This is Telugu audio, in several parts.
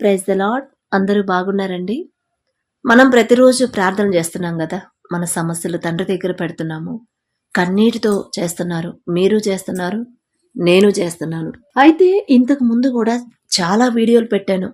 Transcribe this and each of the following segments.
ప్రైజ్ ద లాడ్ అందరూ బాగున్నారండి? మనం ప్రతిరోజు ప్రార్థన చేస్తున్నాం కదా? మన సమస్యలు తండ్రి దగ్గర పెడుతున్నాము. కన్నీటితో చేస్తున్నారు. మీరు చేస్తున్నారు. నేను చేస్తున్నాను. అయితే ఇంతకు ముందు కూడా చాలా వీడియోలు పెట్టాను.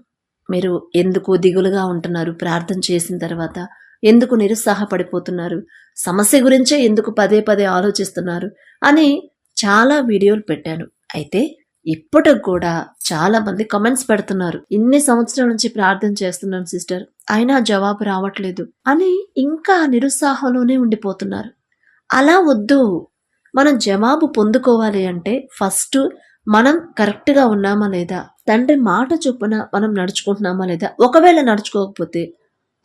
మీరు ఎందుకు దిగులుగా ఉంటున్నారు? ప్రార్థన చేసిన తర్వాత ఎందుకు నిరుత్సాహపడిపోతున్నారు? సమస్య గురించే ఎందుకు పదే పదే ఆలోచిస్తున్నారు? అని చాలా వీడియోలు పెట్టాను. అయితే ఇప్పటికి కూడా చాలా మంది కమెంట్స్ పెడుతున్నారు. ఇన్ని సంవత్సరాల నుంచి ప్రార్థన చేస్తున్నాను సిస్టర్ అయినా జవాబు రావట్లేదు. అని ఇంకా నిరుత్సాహంలోనే ఉండిపోతున్నారు. అలా వద్దు. మనం జవాబు పొందుకోవాలి అంటే ఫస్ట్ మనం కరెక్ట్గా ఉన్నామా లేదా? తండ్రి మాట చొప్పున మనం నడుచుకుంటున్నామా లేదా? ఒకవేళ నడుచుకోకపోతే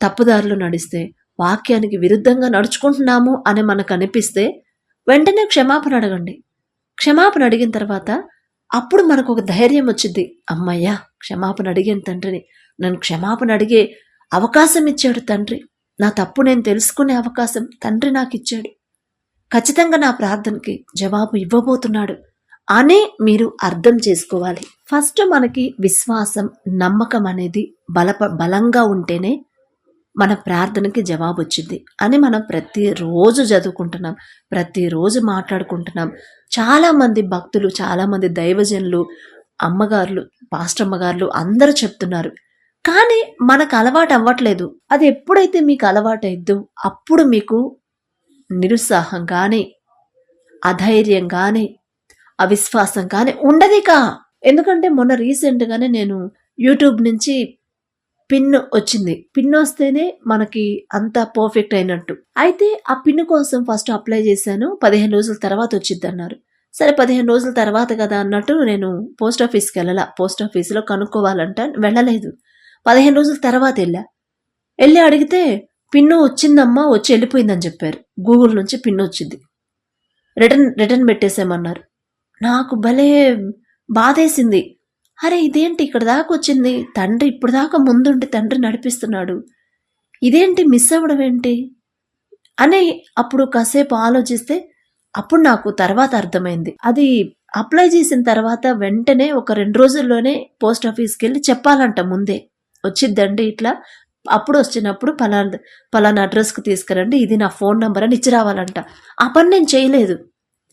తప్పుదారులు నడిస్తే వాక్యానికి విరుద్ధంగా నడుచుకుంటున్నాము అని మనకు అనిపిస్తే వెంటనే క్షమాపణ అడగండి. క్షమాపణ అడిగిన తర్వాత అప్పుడు మనకు ఒక ధైర్యం వచ్చింది. అమ్మయ్యా క్షమాపణ అడిగాను తండ్రిని. నన్ను క్షమాపణ అడిగే అవకాశం ఇచ్చాడు తండ్రి. నా తప్పు నేను తెలుసుకునే అవకాశం తండ్రి నాకు ఇచ్చాడు ఖచ్చితంగా నా ప్రార్థనకి జవాబు ఇవ్వబోతున్నాడు. అనే మీరు అర్థం చేసుకోవాలి. ఫస్ట్ మనకి విశ్వాసం నమ్మకం అనేది బలప బలంగా ఉంటేనే మన ప్రార్థనకి జవాబు వచ్చింది అని మనం ప్రతిరోజు చదువుకుంటున్నాం ప్రతిరోజు మాట్లాడుకుంటున్నాం. చాలామంది భక్తులు చాలామంది దైవజనులు అమ్మగారులు పాస్టమ్మగారులు అందరూ చెప్తున్నారు. కానీ మనకు అలవాటు అవ్వట్లేదు. అది ఎప్పుడైతే మీకు అలవాటైద్దో అప్పుడు మీకు నిరుత్సాహం కానీ అధైర్యం కానీ అవిశ్వాసం కానీ ఉండదిక. ఎందుకంటే మొన్న రీసెంట్గానే నేను యూట్యూబ్ నుంచి పిన్ వచ్చింది. పిన్ వస్తేనే మనకి అంత పర్ఫెక్ట్ అయినట్టు. అయితే ఆ పిన్ కోసం ఫస్ట్ అప్లై చేశాను. పదిహేను రోజుల తర్వాత వచ్చింది అన్నారు. సరే పదిహేను రోజుల తర్వాత కదా అన్నట్టు నేను పోస్ట్ ఆఫీస్కి వెళ్ళాల. పోస్ట్ ఆఫీస్లో కనుక్కోవాలంట. వెళ్ళలేదు. పదిహేను రోజుల తర్వాత వెళ్ళా. వెళ్ళి అడిగితే పిన్ను వచ్చిందమ్మా వచ్చి వెళ్ళిపోయిందని చెప్పారు. గూగుల్ నుంచి పిన్ వచ్చింది. రిటర్న్ రిటర్న్ పెట్టేసామన్నారు నాకు భలే బాధేసింది. అరే ఇదేంటి ఇక్కడ దాకా వచ్చింది? తండ్రి ఇప్పుడు దాకా ముందుండి తండ్రి నడిపిస్తున్నాడు. ఇదేంటి మిస్ అవ్వడం ఏంటి? అని అప్పుడు కాసేపు ఆలోచిస్తే అప్పుడు నాకు తర్వాత అర్థమైంది. అది అప్లై చేసిన తర్వాత వెంటనే ఒక రెండు రోజుల్లోనే పోస్ట్ ఆఫీస్కి వెళ్ళి చెప్పాలంట ముందే. వచ్చిద్దండి ఇట్లా. అప్పుడు వచ్చినప్పుడు పలానా పలానా అడ్రస్కి తీసుకురండి ఇది నా ఫోన్ నెంబర్ అని ఇచ్చి రావాలంట. ఆ పని నేను చేయలేదు.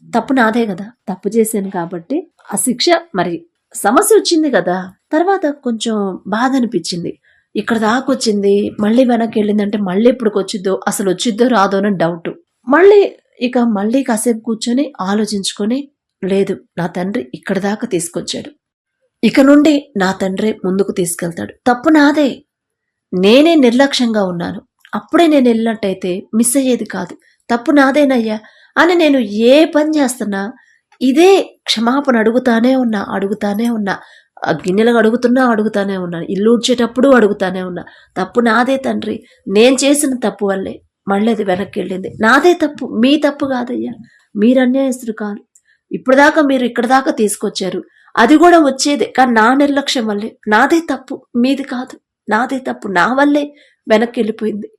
తప్పు నాదే కదా. తప్పు చేశాను కాబట్టి ఆ శిక్ష మరి సమస్య వచ్చింది కదా. తర్వాత కొంచెం బాధ అనిపించింది. ఇక్కడ దాకా వచ్చింది. మళ్ళీ వెనక్కి వెళ్ళిందంటే మళ్ళీ ఎప్పటికి వచ్చిద్దో అసలు వచ్చిద్దో రాదో అని డౌట్ మళ్ళీ ఇక మళ్ళీ కాసేపు కూర్చొని ఆలోచించుకొని లేదు నా తండ్రి ఇక్కడ దాకా తీసుకొచ్చాడు. ఇక నుండి నా తండ్రి ముందుకు తీసుకెళ్తాడు. తప్పు నాదే. నేనే నిర్లక్ష్యంగా ఉన్నాను. అప్పుడే నేను వెళ్ళినట్టయితే మిస్ అయ్యేది కాదు. తప్పు నాదేనయ్యా అని నేను ఏ పని చేస్తున్నా ఇదే క్షమాపణ అడుగుతానే ఉన్నా అడుగుతానే ఉన్నా. ఆ గిన్నెలు అడుగుతున్నా అడుగుతానే ఉన్నాను ఇల్లు ఊడ్చేటప్పుడు అడుగుతానే ఉన్నా. తప్పు నాదే తండ్రి. నేను చేసిన తప్పు వల్లే మళ్ళీ అది వెనక్కి వెళ్ళింది. నాదే తప్పు. మీ తప్పు కాదయ్యా. మీరు అన్యాయస్తుడు కాదు. ఇప్పుడు దాకా మీరు ఇక్కడ దాకా తీసుకొచ్చారు. అది కూడా వచ్చేదే. కానీ నా నిర్లక్ష్యం వల్లే. నాదే తప్పు. మీది కాదు. నాదే తప్పు. నా వల్లే వెనక్కి వెళ్ళిపోయింది.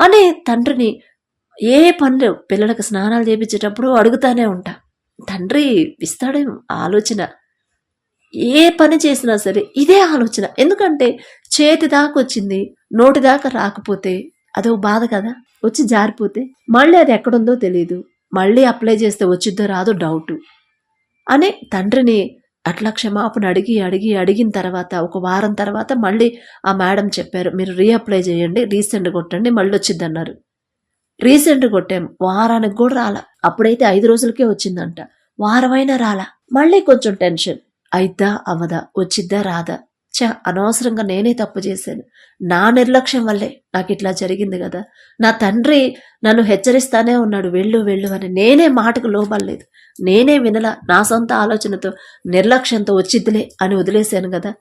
అని తండ్రిని ఏ పనులు పిల్లలకు స్నానాలు చేపించేటప్పుడు అడుగుతానే ఉంటా. తండ్రి ఇస్తాడేమో ఆలోచన. ఏ పని చేసినా సరే ఇదే ఆలోచన. ఎందుకంటే చేతి దాకా వచ్చింది నోటి దాకా రాకపోతే అదో బాధ కదా వచ్చి జారిపోతే మళ్ళీ అది ఎక్కడుందో తెలియదు మళ్ళీ అప్లై చేస్తే వచ్చిద్దో రాదో డౌట్. అని తండ్రిని అట్లా క్షమాపణ అడిగి అడిగి అడిగిన తర్వాత ఒక వారం తర్వాత మళ్ళీ ఆ మేడం చెప్పారు మీరు రీఅప్లై చేయండి రీసెంట్ కొట్టండి మళ్ళీ వచ్చిందన్నారు రీసెంట్ కొట్టాం. వారానికి కూడా రాలా. అప్పుడైతే ఐదు రోజులకే వచ్చిందంట. వారమైనా రాలా. మళ్ళీ కొంచెం టెన్షన్. అయిద్దా? అవదా? వచ్చిద్దా? రాదా? చ అనవసరంగా నేనే తప్పు చేశాను. నా నిర్లక్ష్యం వల్లే నాకు ఇట్లా జరిగింది కదా. నా తండ్రి నన్ను హెచ్చరిస్తానే ఉన్నాడు. వెళ్ళు వెళ్ళు అని నేనే మాటకు లోబడలేదు. నేనే వినలా. నా సొంత ఆలోచనతో నిర్లక్ష్యంతో వచ్చిద్దిలే అని వదిలేశాను కదా.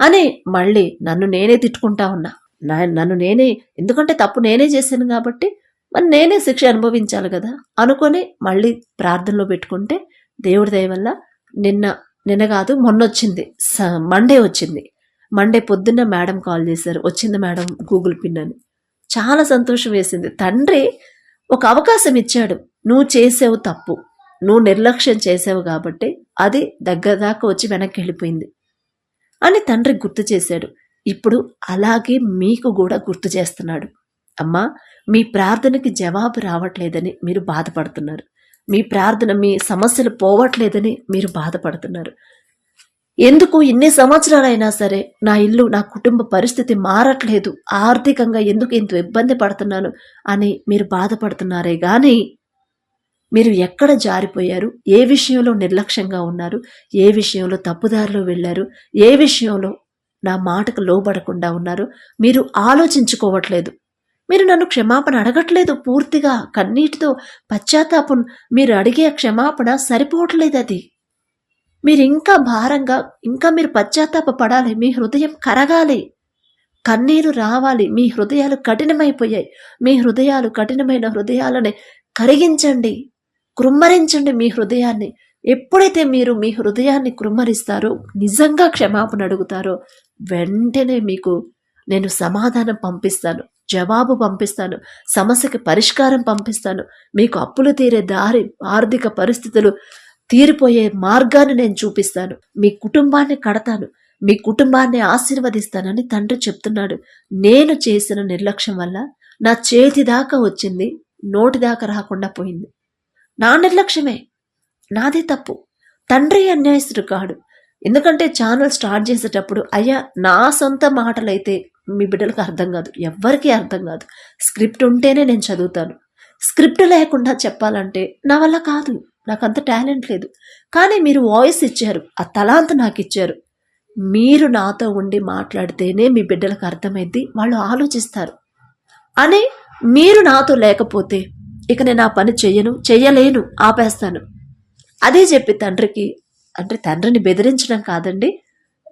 అని మళ్ళీ నన్ను నేనే తిట్టుకుంటా ఉన్నా. నా నన్ను నేనే ఎందుకంటే తప్పు నేనే చేశాను కాబట్టి మరి నేనే శిక్ష అనుభవించాలి కదా. అనుకొని మళ్ళీ ప్రార్థనలో పెట్టుకుంటే దేవుడి దయ వల్ల నిన్న నిన్న కాదు మొన్న వచ్చింది స- మండే వచ్చింది. మండే పొద్దున్న మేడం కాల్ చేశారు. వచ్చింది మేడం గూగుల్ పిన్ అని. చాలా సంతోషం వేసింది. తండ్రి ఒక అవకాశం ఇచ్చాడు. నువ్వు చేసావు తప్పు. నువ్వు నిర్లక్ష్యం చేసావు కాబట్టి అది దగ్గర దాకా వచ్చి వెనక్కి వెళ్ళిపోయింది అని తండ్రి గుర్తు చేశాడు. ఇప్పుడు అలాగే మీకు కూడా గుర్తు చేస్తున్నాడు. అమ్మా మీ ప్రార్థనకి జవాబు రావట్లేదని మీరు బాధపడుతున్నారు. మీ ప్రార్థన మీ సమస్యలు పోవట్లేదని మీరు బాధపడుతున్నారు. ఎందుకు ఎన్ని సంవత్సరాలైనా సరే నా ఇల్లు నా కుటుంబ పరిస్థితి మారట్లేదు. ఆర్థికంగా ఎందుకు ఇంత ఇబ్బంది పడుతున్నాను అని మీరు బాధపడుతున్నారే కానీ మీరు ఎక్కడ జారిపోయారు? ఏ విషయంలో నిర్లక్ష్యంగా ఉన్నారు? ఏ విషయంలో తప్పుదారిలో వెళ్ళారు? ఏ విషయంలో నా మాటకు లోబడకుండా ఉన్నారు? మీరు ఆలోచించుకోవట్లేదు. మీరు నన్ను క్షమాపణ అడగట్లేదు పూర్తిగా. కన్నీటితో పశ్చాత్తాపం మీరు అడిగే క్షమాపణ సరిపోవట్లేదు అది. మీరు ఇంకా భారంగా ఇంకా మీరు పశ్చాత్తాప పడాలి మీ హృదయం కరగాలి. కన్నీరు రావాలి. మీ హృదయాలు కఠినమైపోయాయి. మీ హృదయాలు కఠినమైన హృదయాలని కరిగించండి. కృమ్మరించండి మీ హృదయాన్ని. ఎప్పుడైతే మీరు మీ హృదయాన్ని కృమ్మరిస్తారో నిజంగా క్షమాపణ అడుగుతారో వెంటనే మీకు నేను సమాధానం పంపిస్తాను జవాబు పంపిస్తాను సమస్యకి పరిష్కారం పంపిస్తాను. మీకు అప్పులు తీరే దారి ఆర్థిక పరిస్థితులు తీరిపోయే మార్గాన్ని నేను చూపిస్తాను. మీ కుటుంబాన్ని కడతాను మీ కుటుంబాన్ని ఆశీర్వదిస్తానని తండ్రి చెప్తున్నాడు. నేను చేసిన నిర్లక్ష్యం వల్ల నా చేతి దాకా వచ్చింది నోటి దాకా రాకుండా పోయింది. నా నిర్లక్ష్యమే నాదే తప్పు. తండ్రి అన్యాయస్తుడు కాడు. ఎందుకంటే ఛానల్ స్టార్ట్ చేసేటప్పుడు అయ్యా నా సొంత మాటలైతే మీ బిడ్డలకు అర్థం కాదు. ఎవ్వరికీ అర్థం కాదు. స్క్రిప్ట్ ఉంటేనే నేను చదువుతాను. స్క్రిప్ట్ లేకుండా చెప్పాలంటే నా వల్ల కాదు. నాకు అంత టాలెంట్ లేదు. కానీ మీరు వాయిస్ ఇచ్చారు. ఆ తలాంత నాకు ఇచ్చారు. మీరు నాతో ఉండి మాట్లాడితేనే మీ బిడ్డలకు అర్థమైద్ది వాళ్ళు ఆలోచిస్తారు. అని మీరు నాతో లేకపోతే ఇక నేను ఆ పని చెయ్యను చెయ్యలేను ఆపేస్తాను. అదే చెప్పి తండ్రికి అంటే తండ్రిని బెదిరించడం కాదండి.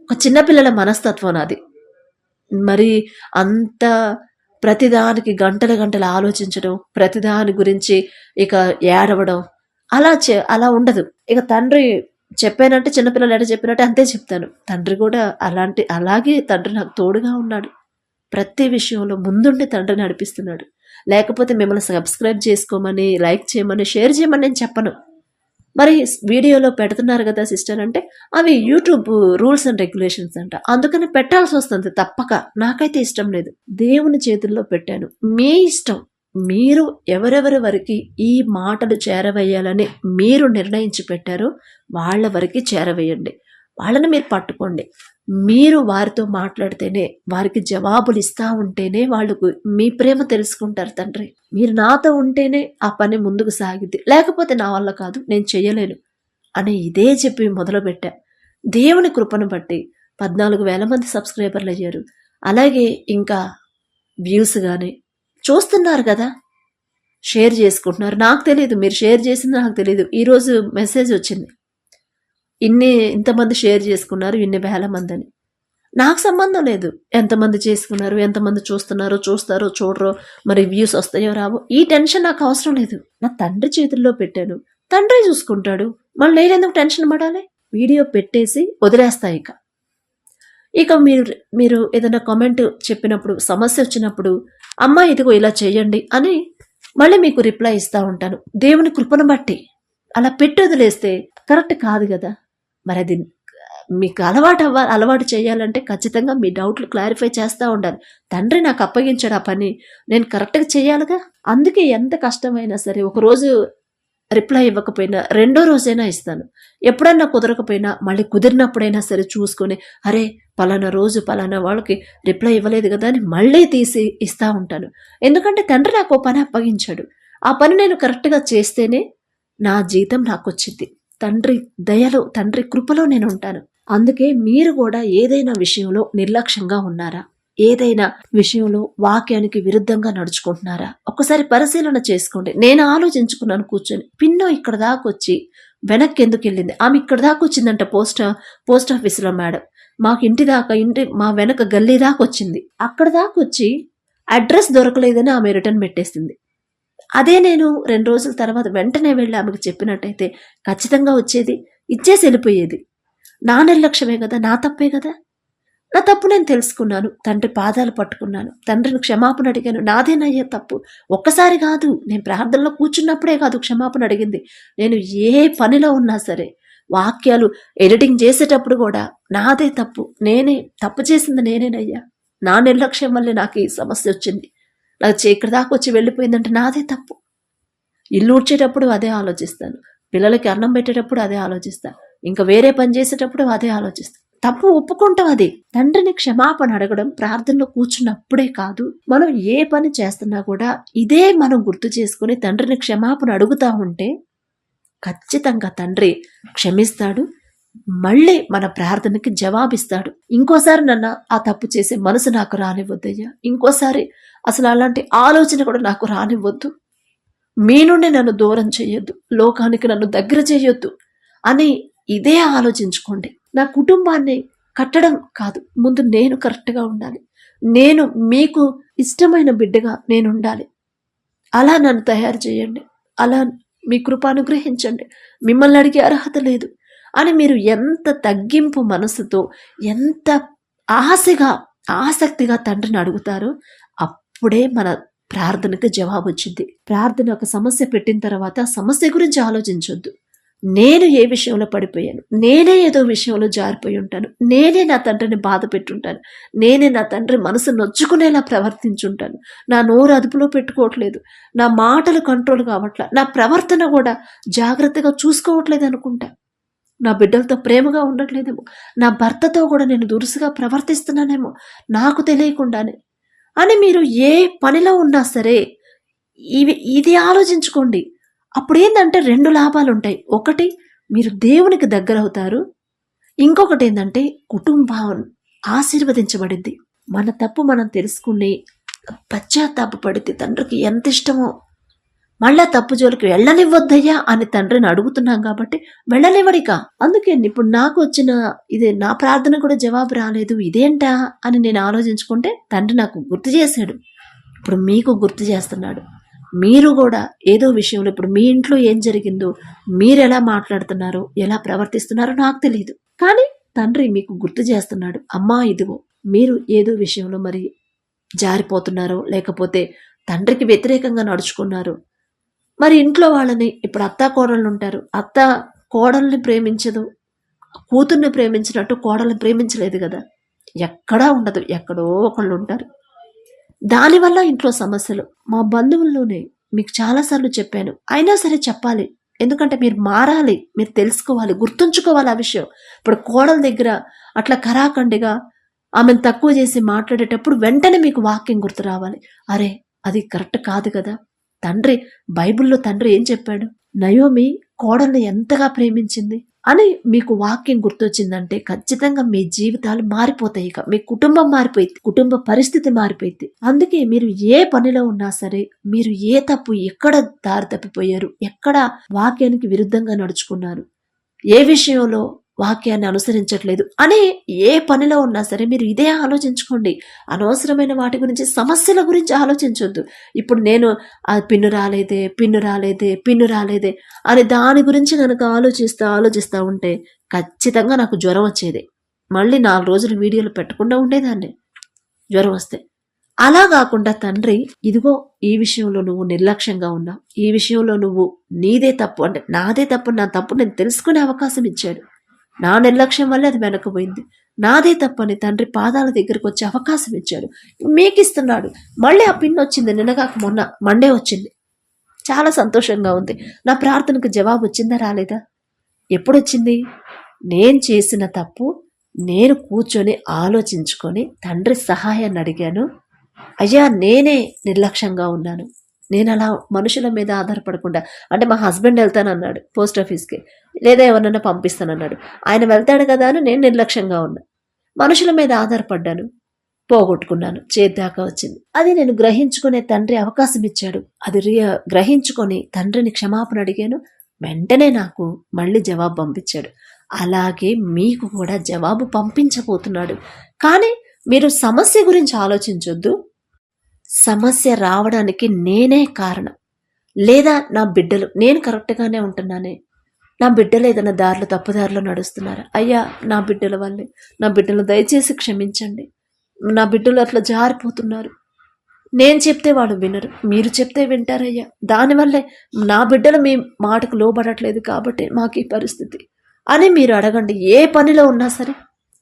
ఒక చిన్నపిల్లల మనస్తత్వం నాది. మరి అంత ప్రతిదానికి గంటల గంటలు ఆలోచించడం ప్రతిదాని గురించి ఇక ఏడవడం అలా చే అలా ఉండదు. ఇక తండ్రి చెప్పానంటే చిన్నపిల్లలు ఎట చెప్పినట్టే అంతే చెప్తాను. తండ్రి కూడా అలాంటి అలాగే తండ్రి నాకు తోడుగా ఉన్నాడు. ప్రతి విషయంలో ముందుండి తండ్రి నడిపిస్తున్నాడు. లేకపోతే మిమ్మల్ని సబ్స్క్రైబ్ చేసుకోమని లైక్ చేయమని షేర్ చేయమని నేను చెప్పను. మరి వీడియోలో పెడుతున్నారు కదా సిస్టర్ అంటే అవి యూట్యూబ్ రూల్స్ అండ్ రెగ్యులేషన్స్ అంట. అందుకని పెట్టాల్సి వస్తుంది తప్పక. నాకైతే ఇష్టం లేదు. దేవుని చేతుల్లో పెట్టాను. మీ ఇష్టం. మీరు ఎవరెవరి వరకు ఈ మాటలు చేరవేయాలని మీరు నిర్ణయించి పెట్టారో వాళ్ళ వరకు చేరవేయండి. వాళ్ళని మీరు పట్టుకోండి. మీరు వారితో మాట్లాడితేనే వారికి జవాబులు ఇస్తా ఉంటేనే వాళ్ళకు మీ ప్రేమ తెలుసుకుంటారు తండ్రి. మీరు నాతో ఉంటేనే ఆ పని ముందుకు సాగిద్ది. లేకపోతే నా వల్ల కాదు నేను చేయలేను అని ఇదే చెప్పి మొదలుపెట్టా. దేవుని కృపను బట్టి పద్నాలుగు వేల మంది సబ్స్క్రైబర్లు అయ్యారు. అలాగే ఇంకా వ్యూస్ కానీ చూస్తున్నారు కదా? షేర్ చేసుకుంటున్నారు. నాకు తెలియదు మీరు షేర్ చేసింది నాకు తెలియదు ఈరోజు మెసేజ్ వచ్చింది. ఇన్ని ఇంతమంది షేర్ చేసుకున్నారు ఇన్ని వేల మంది అని నాకు సంబంధం లేదు. ఎంతమంది చేసుకున్నారు ఎంతమంది చూస్తున్నారో చూస్తారో చూడరో మరి వ్యూస్ వస్తాయో రావో ఈ టెన్షన్ నాకు అవసరం లేదు. నా తండ్రి చేతుల్లో పెట్టాను. తండ్రి చూసుకుంటాడు. మళ్ళీ నేను ఎందుకు టెన్షన్ పడాలి? వీడియో పెట్టేసి వదిలేస్తా ఇక. ఇక మీరు మీరు ఏదైనా కామెంట్ చెప్పినప్పుడు సమస్య వచ్చినప్పుడు అమ్మ ఇదిగో ఇలా చేయండి అని మళ్ళీ మీకు రిప్లై ఇస్తా ఉంటాను. దేవుని కృపను బట్టి. అలా పెట్టి వదిలేస్తే కరెక్ట్ కాదు కదా. మరి అది మీకు అలవాటు అవ్వ అలవాటు చేయాలంటే ఖచ్చితంగా మీ డౌట్లు క్లారిఫై చేస్తూ ఉండాలి. తండ్రి నాకు అప్పగించాడు ఆ పని. నేను కరెక్ట్గా చేయాలిగా? అందుకే ఎంత కష్టమైనా సరే ఒక రోజు రిప్లై ఇవ్వకపోయినా రెండో రోజైనా ఇస్తాను. ఎప్పుడన్నా కుదరకపోయినా మళ్ళీ కుదిరినప్పుడైనా సరే చూసుకొని అరే పలానా రోజు పలానా వాళ్ళకి రిప్లై ఇవ్వలేదు కదా అని మళ్ళీ తీసి ఇస్తూ ఉంటాను. ఎందుకంటే తండ్రి నాకు ఓ పని అప్పగించాడు. ఆ పని నేను కరెక్ట్గా చేస్తేనే నా జీతం నాకు వచ్చింది తండ్రి దయలో తండ్రి కృపలో నేను ఉంటాను. అందుకే మీరు కూడా ఏదైనా విషయంలో నిర్లక్ష్యంగా ఉన్నారా? ఏదైనా విషయంలో వాక్యానికి విరుద్ధంగా నడుచుకుంటున్నారా? ఒక్కసారి పరిశీలన చేసుకోండి. నేను ఆలోచించుకున్నాను కూర్చొని. పిన్నో ఇక్కడ దాకా వచ్చి వెనక్కి ఎందుకు వెళ్ళింది? ఆమె ఇక్కడ దాకా వచ్చిందంట పోస్ట్ పోస్ట్ ఆఫీస్లో మేడం. మాకు ఇంటి దాకా ఇంటి మా వెనక గల్లీ దాకా వచ్చింది. అక్కడ దాకా వచ్చి అడ్రస్ దొరకలేదని ఆమె రిటర్న్ పెట్టేసింది. అదే నేను రెండు రోజుల తర్వాత వెంటనే వెళ్ళి ఆమెకు చెప్పినట్టయితే ఖచ్చితంగా వచ్చేది. ఇచ్చేసి వెళ్ళిపోయేది. నా నిర్లక్ష్యమే కదా నా తప్పే కదా? నా తప్పు నేను తెలుసుకున్నాను తండ్రి పాదాలు పట్టుకున్నాను తండ్రిని క్షమాపణ అడిగాను. నాదేనయ్యే తప్పు? ఒక్కసారి కాదు నేను ప్రార్థనలో కూర్చున్నప్పుడే కాదు క్షమాపణ అడిగింది. నేను ఏ పనిలో ఉన్నా సరే వాక్యాలు ఎడిటింగ్ చేసేటప్పుడు కూడా నాదే తప్పు. నేనే తప్పు చేసింది నేనేనయ్యా. నా నిర్లక్ష్యం వల్లే నాకు ఈ సమస్య వచ్చింది. లేకపోతే చీకటి దాకా వచ్చి వెళ్ళిపోయిందంటే నాదే తప్పు. ఇల్లు ఊడ్చేటప్పుడు అదే ఆలోచిస్తాను. పిల్లలకి అన్నం పెట్టేటప్పుడు అదే ఆలోచిస్తాను. ఇంకా వేరే పని చేసేటప్పుడు అదే ఆలోచిస్తాను. తప్పు ఒప్పుకుంటాం అది. తండ్రిని క్షమాపణ అడగడం ప్రార్థనలో కూర్చున్నప్పుడే కాదు. మనం ఏ పని చేస్తున్నా కూడా ఇదే మనం గుర్తు చేసుకుని తండ్రిని క్షమాపణ అడుగుతా ఉంటే ఖచ్చితంగా తండ్రి క్షమిస్తాడు మళ్ళీ మన ప్రార్థనకి జవాబిస్తాడు. ఇంకోసారి నన్ను ఆ తప్పు చేసే మనసు నాకు రానివ్వద్దయ్యా. ఇంకోసారి అసలు అలాంటి ఆలోచన కూడా నాకు రానివ్వద్దు. మీ నుండి నన్ను దూరం చేయొద్దు. లోకానికి నన్ను దగ్గర చేయొద్దు అని ఇదే ఆలోచించుకోండి. నా కుటుంబాన్ని కట్టడం కాదు. ముందు నేను కరెక్ట్గా ఉండాలి. నేను మీకు ఇష్టమైన బిడ్డగా నేను ఉండాలి. అలా నన్ను తయారు చేయండి. అలా మీ కృప అనుగ్రహించండి. మిమ్మల్ని అడిగే అర్హత లేదు అని మీరు ఎంత తగ్గింపు మనసుతో ఎంత ఆశగా ఆసక్తిగా తండ్రిని అడుగుతారో అప్పుడే మన ప్రార్థనకు జవాబు వచ్చింది ప్రార్థన ఒక సమస్య పెట్టిన తర్వాత ఆ సమస్య గురించి ఆలోచించొద్దు. నేను ఏ విషయంలో పడిపోయాను? నేనే ఏదో విషయంలో జారిపోయి ఉంటాను. నేనే నా తండ్రిని బాధ పెట్టుంటాను. నేనే నా తండ్రి మనసు నొచ్చుకునేలా ప్రవర్తించుంటాను. నా నోరు అదుపులో పెట్టుకోవట్లేదు. నా మాటలు కంట్రోల్ కావట్లే. నా ప్రవర్తన కూడా జాగ్రత్తగా చూసుకోవట్లేదు అనుకుంటా. నా బిడ్డలతో ప్రేమగా ఉండట్లేదేమో. నా భర్తతో కూడా నేను దురుసుగా ప్రవర్తిస్తున్నానేమో. నాకు తెలియకుండానే. అని మీరు ఏ పనిలో ఉన్నా సరే ఇవి ఇది ఆలోచించుకోండి. అప్పుడు ఏంటంటే రెండు లాభాలు ఉంటాయి ఒకటి మీరు దేవునికి దగ్గర అవుతారు ఇంకొకటి ఏంటంటే కుటుంబం ఆశీర్వదించబడింది. మన తప్పు మనం తెలుసుకుని పశ్చాత్తాపడితే తండ్రికి ఎంత ఇష్టమో మళ్ళా తప్పు జోలికి వెళ్ళనివ్వద్దయ్యా అని తండ్రిని అడుగుతున్నాం కాబట్టి వెళ్ళనివ్వడిక అందుకే ఇప్పుడు నాకు వచ్చిన ఇదే నా ప్రార్థన కూడా జవాబు రాలేదు. ఇదేంటా అని నేను ఆలోచించుకుంటే తండ్రి నాకు గుర్తు చేశాడు. ఇప్పుడు మీకు గుర్తు చేస్తున్నాడు. మీరు కూడా ఏదో విషయంలో ఇప్పుడు మీ ఇంట్లో ఏం జరిగిందో మీరు ఎలా మాట్లాడుతున్నారో ఎలా ప్రవర్తిస్తున్నారో నాకు తెలియదు కానీ తండ్రి మీకు గుర్తు చేస్తున్నాడు. అమ్మా ఇదిగో మీరు ఏదో విషయంలో మరి జారిపోతున్నారో లేకపోతే తండ్రికి వ్యతిరేకంగా నడుచుకున్నారు మరి ఇంట్లో వాళ్ళని ఇప్పుడు అత్త కోడళ్ళు ఉంటారు. అత్త కోడల్ని ప్రేమించదు. కూతుర్ని ప్రేమించినట్టు కోడల్ని ప్రేమించలేదు కదా. ఎక్కడా ఉండదు. ఎక్కడో ఒకళ్ళు ఉంటారు. దానివల్ల ఇంట్లో సమస్యలు. మా బంధువుల్లోనే మీకు చాలాసార్లు చెప్పాను. అయినా సరే చెప్పాలి. ఎందుకంటే మీరు మారాలి. మీరు తెలుసుకోవాలి. గుర్తుంచుకోవాలి ఆ విషయం. ఇప్పుడు కోడల దగ్గర అట్లా కరాకండిగా ఆమెను తక్కువ చేసి మాట్లాడేటప్పుడు వెంటనే మీకు వాక్యం గుర్తు రావాలి. అరే అది కరెక్ట్ కాదు కదా. తండ్రి బైబిల్లో తండ్రి ఏం చెప్పాడు? నయోమి కోడల్ని ఎంతగా ప్రేమించింది? అని మీకు వాక్యం గుర్తొచ్చిందంటే ఖచ్చితంగా మీ జీవితాలు మారిపోతాయి ఇక. మీ కుటుంబం మారిపోయింది కుటుంబ పరిస్థితి మారిపోయింది. అందుకే మీరు ఏ పనిలో ఉన్నా సరే మీరు ఏ తప్పు ఎక్కడ దారి తప్పిపోయారు ఎక్కడ వాక్యానికి విరుద్ధంగా నడుచుకున్నారు ఏ విషయంలో వాక్యాన్ని అనుసరించట్లేదు. అని ఏ పనిలో ఉన్నా సరే మీరు ఇదే ఆలోచించుకోండి. అనవసరమైన వాటి గురించి సమస్యల గురించి ఆలోచించొద్దు. ఇప్పుడు నేను ఆ పిన్ను రాలేదే పిన్ను రాలేదే పిన్ను రాలేదే అని దాని గురించి కనుక ఆలోచిస్తూ ఆలోచిస్తూ ఉంటే ఖచ్చితంగా నాకు జ్వరం వచ్చేది. మళ్ళీ నాలుగు రోజులు వీడియోలు పెట్టకుండా ఉండేదాన్ని. జ్వరం వస్తే. అలా కాకుండా తండ్రి ఇదిగో ఈ విషయంలో నువ్వు నిర్లక్ష్యంగా ఉన్నావు. ఈ విషయంలో నువ్వు నీదే తప్పు. అంటే నాదే తప్పు నా తప్పు నేను తెలుసుకునే అవకాశం ఇచ్చాడు. నా నిర్లక్ష్యం వల్ల అది వెనకపోయింది. నాదే తప్పని తండ్రి పాదాల దగ్గరకు వచ్చే అవకాశం ఇచ్చాడు. మీకు ఇస్తున్నాడు మళ్ళీ ఆ పిన్ వచ్చింది. నిన్నగాక మొన్న మండే వచ్చింది. చాలా సంతోషంగా ఉంది. నా ప్రార్థనకు జవాబు వచ్చిందా రాలేదా? ఎప్పుడొచ్చింది నేను చేసిన తప్పు నేను కూర్చొని ఆలోచించుకొని తండ్రి సహాయాన్ని అడిగాను. అయ్యా నేనే నిర్లక్ష్యంగా ఉన్నాను. నేను అలా మనుషుల మీద ఆధారపడకుండా అంటే మా హస్బెండ్ వెళ్తానన్నాడు పోస్ట్ ఆఫీస్కి లేదా ఎవరినైనా పంపిస్తానన్నాడు. ఆయన వెళ్తాడు కదా అని నేను నిర్లక్ష్యంగా ఉన్నా. మనుషుల మీద ఆధారపడ్డాను పోగొట్టుకున్నాను చేద్దాకా వచ్చింది. అది నేను గ్రహించుకునే తండ్రి అవకాశం ఇచ్చాడు. అది రియ గ్రహించుకొని తండ్రిని క్షమాపణ అడిగాను. వెంటనే నాకు మళ్ళీ జవాబు పంపించాడు. అలాగే మీకు కూడా జవాబు పంపించబోతున్నాడు. కానీ మీరు సమస్య గురించి ఆలోచించొద్దు. సమస్య రావడానికి నేనే కారణం. లేదా నా బిడ్డలు నేను కరెక్ట్గానే ఉంటున్నానే? నా బిడ్డలు ఏదైనా దారిలో తప్పుదారిలో నడుస్తున్నారా? అయ్యా నా బిడ్డల వల్లే. నా బిడ్డలు దయచేసి క్షమించండి. నా బిడ్డలు అట్లా జారిపోతున్నారు. నేను చెప్తే వాళ్ళు వినరు. మీరు చెప్తే వింటారయ్యా. దానివల్లే నా బిడ్డలు మీ మాటకు లోబడట్లేదు కాబట్టి మాకు ఈ పరిస్థితి. అని మీరు అడగండి. ఏ పనిలో ఉన్నా సరే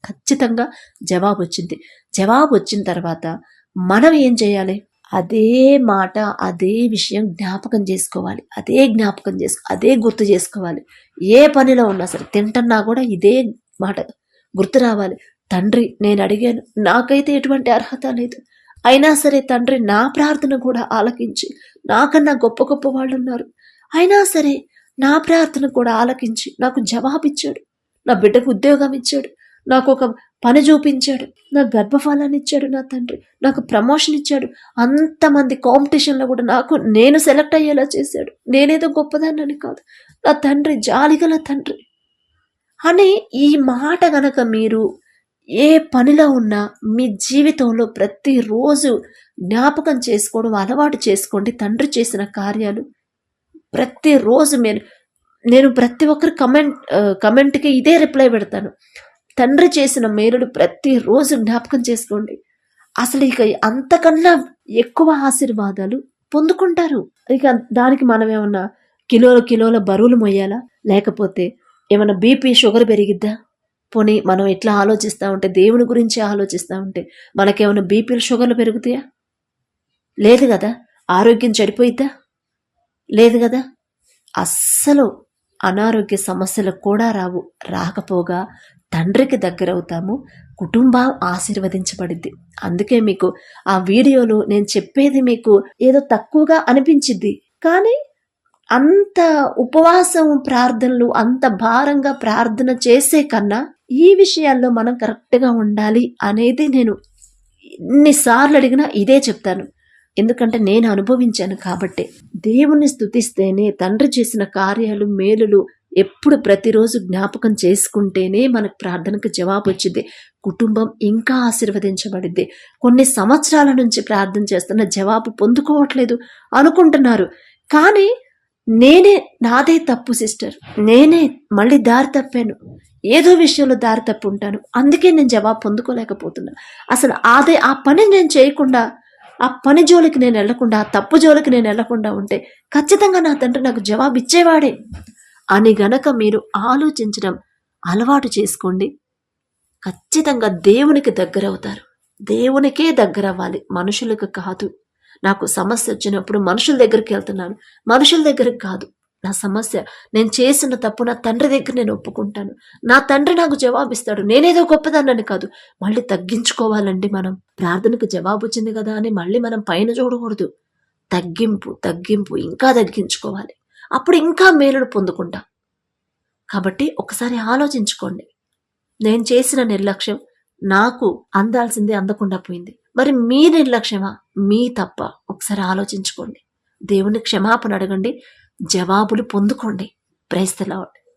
ఖచ్చితంగా జవాబు వచ్చింది జవాబు వచ్చిన తర్వాత మనం ఏం చేయాలి? అదే మాట అదే విషయం జ్ఞాపకం చేసుకోవాలి. అదే జ్ఞాపకం చేసుకో అదే గుర్తు చేసుకోవాలి. ఏ పనిలో ఉన్నా సరే తింటున్నా కూడా ఇదే మాట. గుర్తు రావాలి. తండ్రి నేను అడిగాను నాకైతే ఎటువంటి అర్హత లేదు. అయినా సరే తండ్రి నా ప్రార్థన కూడా ఆలకించి నాకన్నా గొప్ప గొప్ప వాళ్ళు ఉన్నారు అయినా సరే నా ప్రార్థన కూడా ఆలకించి నాకు జవాబిచ్చాడు. నా బిడ్డకు ఉద్యోగం ఇచ్చాడు. నాకు ఒక పని చూపించాడు. నాకు గర్భఫలాన్ని ఇచ్చాడు నా తండ్రి. నాకు ప్రమోషన్ ఇచ్చాడు. అంతమంది కాంపిటీషన్లో కూడా నాకు నేను సెలెక్ట్ అయ్యేలా చేశాడు. నేనేదో గొప్పదాన్నని కాదు. నా తండ్రి జాలిగల తండ్రి. అని ఈ మాట గనక మీరు ఏ పనిలో ఉన్నా మీ జీవితంలో ప్రతిరోజు జ్ఞాపకం చేసుకోవడం అలవాటు చేసుకోండి. తండ్రి చేసిన కార్యాలు ప్రతిరోజు నేను నేను ప్రతి ఒక్కరి కమెంట్ కమెంట్కి ఇదే రిప్లై పెడతాను. తండ్రి చేసిన మేలుడు ప్రతిరోజు జ్ఞాపకం చేసుకోండి. అసలు ఇక అంతకన్నా ఎక్కువ ఆశీర్వాదాలు పొందుకుంటారు. ఇక దానికి మనం ఏమన్నా కిలోల కిలోల బరువులు మొయ్యాలా లేకపోతే ఏమైనా బీపీ షుగర్ పెరిగిద్దా? పోనీ మనం ఎట్లా ఆలోచిస్తూ ఉంటే దేవుని గురించి ఆలోచిస్తూ ఉంటే మనకేమైనా బీపీలు షుగర్లు పెరుగుతాయా? లేదు కదా. ఆరోగ్యం చెడిపోయిద్దా? లేదు కదా. అస్సలు అనారోగ్య సమస్యలు కూడా రావు. రాకపోగా తండ్రికి దగ్గరవుతాము కుటుంబం ఆశీర్వదించబడింది అందుకే మీకు ఆ వీడియోలో నేను చెప్పేది మీకు ఏదో తక్కువగా అనిపించింది కానీ అంత ఉపవాసం ప్రార్థనలు అంత భారంగా ప్రార్థన చేసే కన్నా ఈ విషయాల్లో మనం కరెక్ట్గా ఉండాలి అనేది నేను ఎన్నిసార్లు అడిగినా ఇదే చెప్తాను. ఎందుకంటే నేను అనుభవించాను కాబట్టి. దేవుణ్ణి స్థుతిస్తేనే తండ్రి చేసిన కార్యాలు మేలులు ఎప్పుడు ప్రతిరోజు జ్ఞాపకం చేసుకుంటేనే మనకు ప్రార్థనకు జవాబు వచ్చింది కుటుంబం ఇంకా ఆశీర్వదించబడింది. కొన్ని సంవత్సరాల నుంచి ప్రార్థన చేస్తున్న జవాబు పొందుకోవట్లేదు అనుకుంటున్నారు. కానీ నేనే నాదే తప్పు సిస్టర్. నేనే మళ్ళీ దారి తప్పాను. ఏదో విషయంలో దారి తప్పు ఉంటాను అందుకే నేను జవాబు పొందుకోలేకపోతున్నా. అసలు అదే ఆ పని నేను చేయకుండా ఆ పని జోలికి నేను వెళ్ళకుండా ఆ తప్పు జోలికి నేను వెళ్ళకుండా ఉంటే ఖచ్చితంగా నా తండ్రి నాకు జవాబు ఇచ్చేవాడే. అని గనక మీరు ఆలోచించడం అలవాటు చేసుకోండి. ఖచ్చితంగా దేవునికి దగ్గర అవుతారు దేవునికే దగ్గర అవ్వాలి మనుషులకు కాదు. నాకు సమస్య వచ్చినప్పుడు మనుషుల దగ్గరికి వెళ్తున్నాను. మనుషుల దగ్గరికి కాదు. నా సమస్య నేను చేసిన తప్పు నా తండ్రి దగ్గర నేను ఒప్పుకుంటాను. నా తండ్రి నాకు జవాబిస్తాడు. నేనేదో గొప్పదాన్నని కాదు. మళ్ళీ తగ్గించుకోవాలండి మనం. ప్రార్థనకు జవాబు వచ్చింది కదా అని మళ్ళీ మనం పైన చూడకూడదు. తగ్గింపు తగ్గింపు ఇంకా తగ్గించుకోవాలి. అప్పుడు ఇంకా మేలును పొందుకుంటాం. కాబట్టి ఒకసారి ఆలోచించుకోండి. నేను చేసిన నిర్లక్ష్యం నాకు అందాల్సిందే అందకుండా పోయింది. మరి మీ నిర్లక్ష్యమా? మీ తప్ప. ఒకసారి ఆలోచించుకోండి. దేవుని క్షమాపణ అడగండి. జవాబులు పొందుకోండి. ప్రైస్తలాడ్